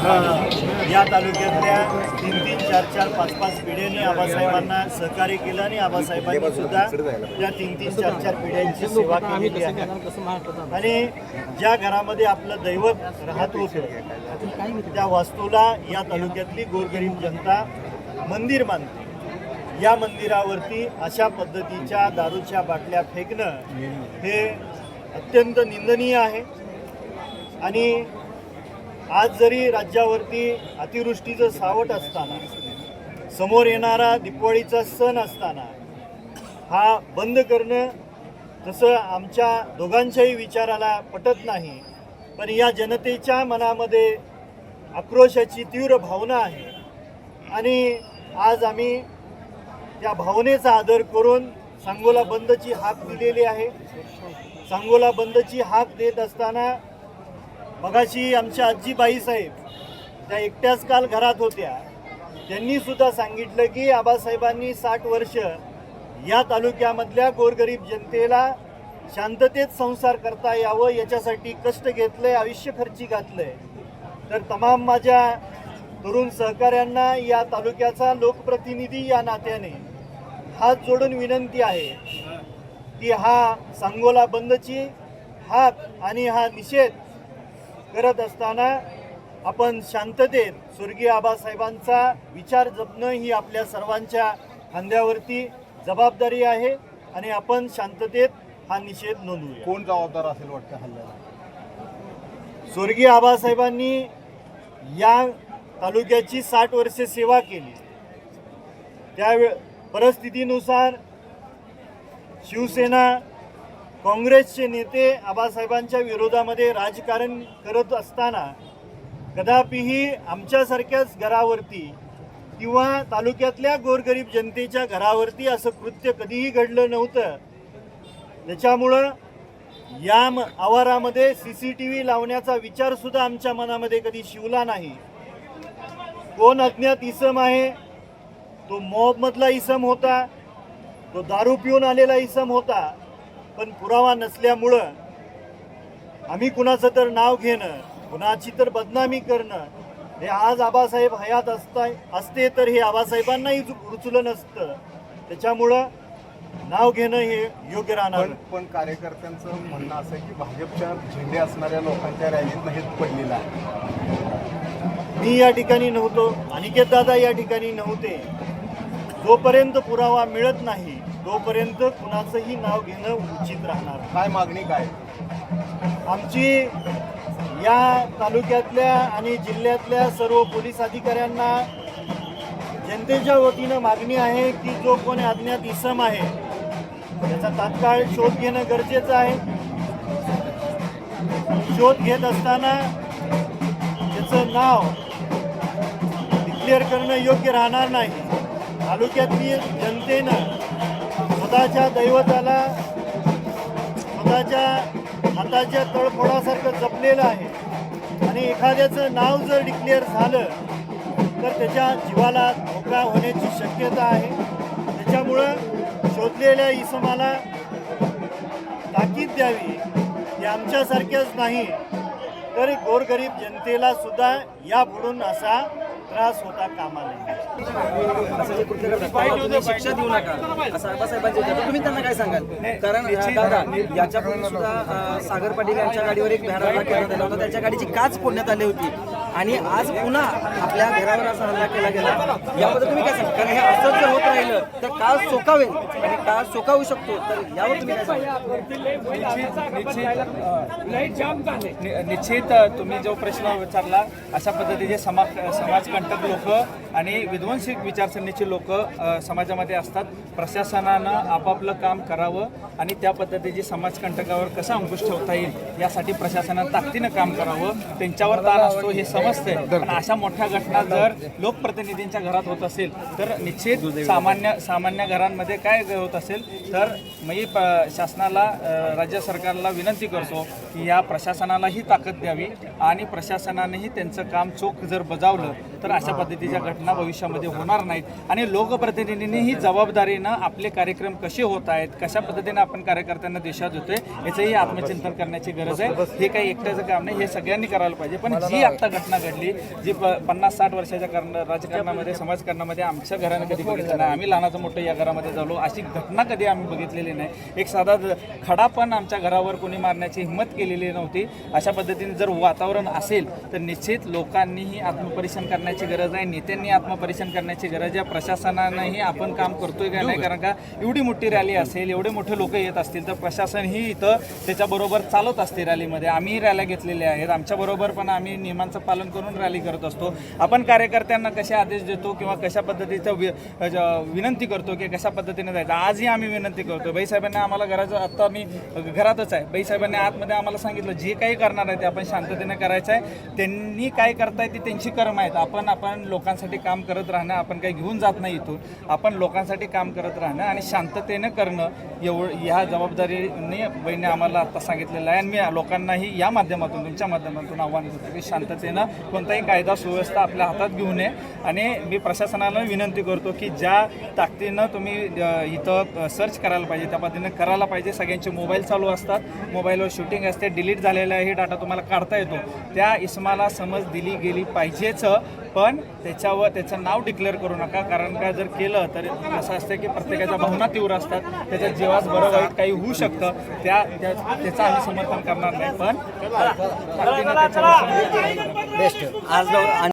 या तालुक्यातल्या तीन तीन चार चार पाच पाच पिढ्यांनी आबासाहेबांना सहकार्य केलं आणि आबासाहेबांनी सुद्धा त्या तीन तीन चार चार पिढ्यांची सेवा केलेली आहे. आणि ज्या घरामध्ये आपलं दैवत राहत होतं त्या वास्तूला या तालुक्यातली गोरगरीब जनता मंदिर मानते. या मंदिरावरती अशा पद्धतीच्या दारूच्या बाटल्या फेकणं हे अत्यंत निंदनीय आहे. आणि आज जरी राज्यावरती अतिवृष्टीचं सावट असताना समोर येणारा दिपवाळीचा सण असताना हा बंद करणं तसं आमच्या दोघांच्याही विचाराला पटत नाही पण या जनतेच्या मनामध्ये आक्रोशाची तीव्र भावना आहे. आणि आज आम्ही त्या भावनेचा आदर करून सांगोला बंदची हाक दिलेली आहे. सांगोला बंदची हाक देत असताना मगाशी आमच्या आजीबाई साहेब त्या एकट्याच काल घरात होत्या. त्यांनी सुद्धा सांगितलं की आबासाहेबांनी साठ वर्ष या तालुक्यामधल्या गोरगरीब जनतेला शांततेत संसार करता यावं याच्यासाठी कष्ट घेतलंय आयुष्य खर्ची घातलंय. तर तमाम माझ्या तरुण सहकाऱ्यांना या तालुक्याचा लोकप्रतिनिधी या नात्याने हात जोडून विनंती आहे की हा सांगोला बंदची हाक आणि हा निषेध करत असताना आपण शांततेत स्वर्गीय आबासाहेबांचा विचार जपणं ही आपल्या सर्वांच्या खांद्यावरती जबाबदारी आहे आणि आपण शांततेत हा निषेध नोंदवूया. कोण जबाबदार असेल वाटतं हल्ल्याला? स्वर्गीय आबासाहेबांनी या तालुक्याची साठ वर्षे सेवा केली. त्यावेळे परिस्थितीनुसार शिवसेना काँग्रेसचे नेते आबासाहेबांच्या विरोधामध्ये राजकारण करत असताना कदापिही आमच्यासारख्याच घरावरती किंवा तालुक्यातल्या गोरगरीब जनतेच्या घरावरती असं कृत्य कधीही घडलं नव्हतं. त्याच्यामुळं या म- आवारामध्ये सी सी टी व्ही लावण्याचा विचारसुद्धा आमच्या मनामध्ये कधी शिवला नाही. कोण अज्ञात इसम आहे? तो मॉबमधला इसम होता. तो दारू पिऊन आलेला इसम होता. पण पुरावा नसल्यामुळं आम्ही कुणाचं तर नाव घेणं कुणाची तर बदनामी करणं हे आज आबासाहेब हयात असता असते तर हे आबासाहेबांनाही रुचलं नसतं. त्याच्यामुळं नाव घेणं हे योग्य राहणार पण पण कार्यकर्त्यांचं म्हणणं असं आहे की भाजपच्या झेंडे असणाऱ्या लोकांच्या रॅलीत हेच पडलेलं आहे. मी या ठिकाणी नव्हतो अनिकेत दादा या ठिकाणी नव्हते. जोपर्यंत पुरावा मिळत नाही तोपर्यंत कुणाचंही नाव घेणं उचित राहणार काय मागणी काय? आमची या तालुक्यातल्या आणि जिल्ह्यातल्या सर्व पोलीस अधिकाऱ्यांना जनतेच्या वतीनं मागणी आहे की जो कोणी अज्ञात इसम आहे त्याचा तात्काळ शोध घेणं गरजेचं आहे. शोध घेत असताना त्याचं नाव डिक्लेअर करणं योग्य राहणार नाही. तालुक्यातली जनतेनं स्वतःच्या दैवताला स्वतःच्या हाताच्या तळफोडासारखं जपलेलं आहे. आणि एखाद्याचं नाव जर डिक्लेअर झालं तर त्याच्या जीवाला धोका होण्याची शक्यता आहे. त्याच्यामुळं शोधलेल्या इसमाला ताकीद द्यावी हे आमच्यासारख्याच नाही तर गोरगरीब जनतेला सुद्धा यापुढून असा त्रास होता कामा नये शिक्षा देऊ नका. असं तुम्ही त्यांना काय सांगाल? कारण दादा याच्यापूर्वी सुद्धा सागर पाटील यांच्या गाडीवर एक भ्याड हल्ला करण्यात आला होता. त्याच्या गाडीची काच फोडण्यात आली होती. आणि आज पुन्हा आपल्या घरावर असा हल्ला केला गेला. याबद्दल तुम्ही काय सांगाल? कारण हे असं राहिलं तर काळ सोकावेल. आणि काळ सोकावू शकतो तर यावर तुम्ही काय सांगाल निश्चित तुम्ही जो प्रश्न विचारला अशा पद्धतीचे समाज समाजकंटक लोक आणि विध्वंसिक विचारसरणीचे लोक समाजामध्ये असतात. प्रशासनानं आपापलं काम करावं आणि त्या पद्धतीची समाजकंटकावर कसा अंकुश ठेवता येईल यासाठी प्रशासनानं ताकदीनं काम करावं. त्यांच्यावर ताण असतो हे समजतंय. आणि अशा मोठ्या घटना जर लोकप्रतिनिधींच्या घरात होत असेल तर निश्चित सामान्य सामान्य घरांमध्ये काय होत असेल तर मी प- शासनाला राज्य सरकारला विनंती करतो की या प्रशासनालाही ताकद द्यावी आणि प्रशासनानेही त्यांचं काम चोख जर बजावलं तर अशा पद्धतीच्या घटना भविष्यामध्ये होणार नाहीत. आणि लोकप्रतिनिधींनीही जबाबदारीनं आपले कार्यक्रम कसे होत आहेत कशा पद्धतीने आपण कार्यकर्त्यांना दिशा देतोय याचंही आत्मचिंतन करण्याची गरज आहे. हे काही एकट्याचं काम नाही हे सगळ्यांनी करायला पाहिजे. पण जी आत्ता घटना घडली जी प पन्नास साठ वर्षाच्या कारण राजकारणामध्ये समाजकारणामध्ये आमच्या घरानं कधी बघितलं नाही. आम्ही लहानाचं मोठं या घरामध्ये झालो. अशी घटना कधी आम्ही बघितलेली नाही. एक साधा खडा पण आमच्या घरावर कोणी मारण्याची हिंमत केलेली नव्हती. अशा पद्धतीने जर वातावरण असेल तर निश्चित लोकांनीही आत्मपरीक्षण करण्याची गरज आहे नेत्यांनी आत्मपरीक्षण करण्याची गरज आहे. प्रशासनानंही आपण काम करतोय का नाही? कारण का एवढी मोठी रॅली असेल एवढे मोठे लोक येत असतील तर प्रशासनही इथं त्याच्याबरोबर चालत असते रॅलीमध्ये. आम्ही रॅल्या घेतलेल्या आहेत. आमच्याबरोबर पण आम्ही नियमांचं पालन करून रॅली करत असतो. आपण कार्यकर्त्यांना कसे आदेश देतो किंवा कशा पद्धतीचं वि- ज- विनंती करतो की कशा पद्धतीने जायचं? आजही आम्ही विनंती करतो बाईसाहेबांनी आम्हाला घराचं आत्ता मी घरातच आहे. बाईसाहेबांनी आतमध्ये आम्हाला सांगितलं जे काही करणार आहे ते आपण शांततेने करायचं आहे. त्यांनी काय करताय ते त्यांची कर्म आहेत. आपण पण आपण लोकांसाठी काम करत राहणं आपण काही घेऊन जात नाही इथून. आपण लोकांसाठी काम करत राहणं आणि शांततेनं करणं एवढं ह्या जबाबदारीने बहिणी आम्हाला आता सांगितलेलं आहे. आणि मी लोकांनाही या माध्यमातून तुमच्या माध्यमातून आव्हान करतो की शांततेनं कोणताही कायदा सुव्यवस्था आपल्या हातात घेऊ नये. आणि मी प्रशासनाला विनंती करतो की ज्या ताकदीनं तुम्ही इथं सर्च करायला पाहिजे त्या पद्धतीनं करायला पाहिजे. सगळ्यांचे मोबाईल चालू असतात. मोबाईलवर शूटिंग असते डिलीट झालेला हे डाटा तुम्हाला काढता येतो. त्या इस्माला समज दिली गेली पाहिजेच. पण त्याच्यावर त्याचं नाव डिक्लेअर करू नका. कारण का जर केलं तर असं असतं की प्रत्येकाच्या भावना तीव्र असतात. त्याच्या जीवास बरं वाईट काही होऊ शकतं. त्या त्या- त्याचं आम्ही समर्थन करणार नाही. पण त्याच्यावर आज